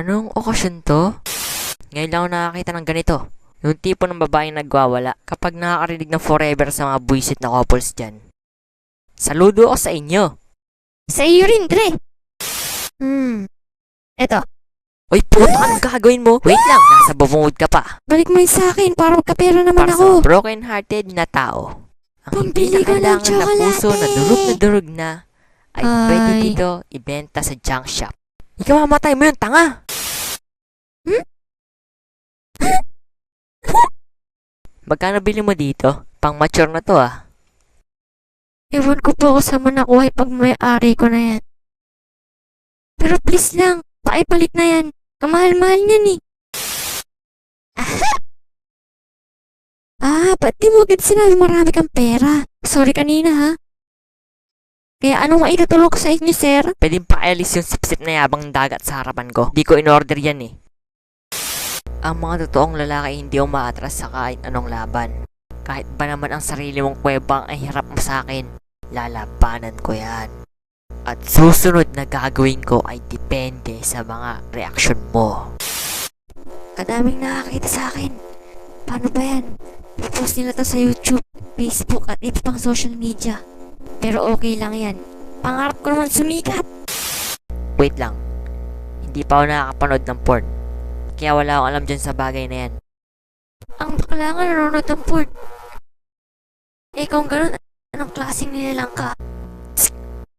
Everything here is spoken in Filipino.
Anong okasyon to? Ngayon lang ako nakakita ng ganito. Yung tipo ng babaeng nagwawala kapag nakakarinig ng forever sa mga buisit na couples dyan. Saludo ako sa inyo. Sa iyo rin, Dre. Hmm. Eto, Uy, puta anong gagawin mo? Wait lang, nasa bubungod ka pa. balik mo yun sa akin para magkapera naman Para ako. sa broken-hearted na tao. Ang hindi Pambili na ng kailangan na puso na tsokolate. durog na durog na ay pwede Ay. dito ibenta sa junk shop. Ikaw mamatay mo yun, tanga! Magkano bili mo dito? Pang mature na to ah. Ewan ko po mo nakuha yung pag may-ari ko na yan. Pero please lang, paibalik na yan. Ang mahal-mahal niyan eh. ah, ba't di mo agad sinabi marami kang pera? Sorry kanina ha. Kaya anong maitutulog ko sa inyo, sir? Pwedeng pa-alis yung sipsip na yabang dagat sa harapan ko. Di ko in-order yan eh. Ang mga totoong lalaki hindi umaatras sa kahit anong laban. Kahit ba naman ang sarili mong kwebang ay hirap mo sa akin, lalabanan ko yan. At susunod na gagawin ko ay depende sa mga reaksyon mo. Kadaming nakakita sa akin. Paano ba yan? I-post nila to sa YouTube, Facebook at iba pang social media. Pero okay lang yan. Pangarap ko naman sumikat. Wait lang. Hindi pa ako nakakapanood ng porn. Kaya wala akong alam dyan sa bagay na yan. Ang bakla nga nanonood ng porn. Eh kung ganun, anong klaseng nilalang ka?